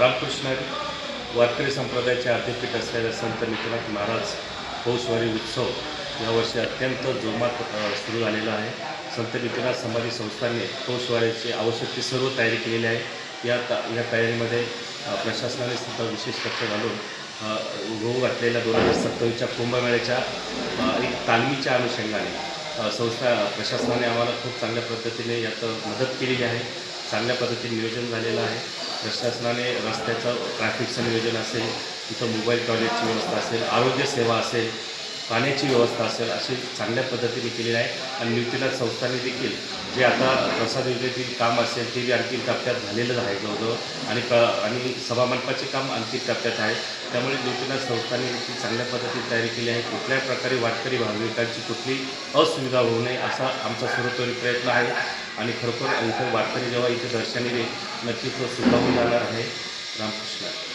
रामकृष्ण वारकरी संप्रदायाचे आद्यपीठ असलेल्या संत निकनाथ महाराज पौषवारी उत्सव यावर्षी अत्यंत जोमात सुरू झालेला आहे. संत निकनाथ समाधी संस्थांनी पौषवारीची आवश्यक ती सर्व तयारी केलेली आहे. या ता या तयारीमध्ये प्रशासनाने सुद्धा विशेष लक्ष घालून होऊ घातलेल्या दोन हजार सत्तावीसच्या कुंभमेळ्याच्या एक तालमीच्या अनुषंगाने संस्था प्रशासनाने आम्हाला खूप चांगल्या पद्धतीने यात मदत केलेली आहे. चांगल्या पद्धतीने नियोजन झालेलं आहे. प्रशासनाने रस्त्याचं ट्रॅफिकचं नियोजन असेल तिथं मोबाईल टॉयलेटची व्यवस्था असेल आरोग्य सेवा असेल पाण्याची व्यवस्था असेल अशी चांगल्या पद्धतीने केलेली आहे. आणि निवतीनाथ संस्थांनी देखील जे आता प्रसाद योजनेतील काम असेल ते बी आणखी टप्प्यात झालेलं आहे जवळजवळ. आणि प आणि सभामंडपाचे काम आणखी टप्प्यात आहे. त्यामुळे निवतीनाथ संस्थांनी देखील चांगल्या पद्धतीने तयारी केली आहे. कुठल्याही प्रकारे वाटकरी भाविकांची कुठली असुविधा होऊ नये असा आमचा सर्वतोरी प्रयत्न आहे. आणि खरोखर इथं वारकरी जेव्हा इथे दर्शनाने येईल, नक्की तो सुखावून जाणार आहे. रामकृष्ण.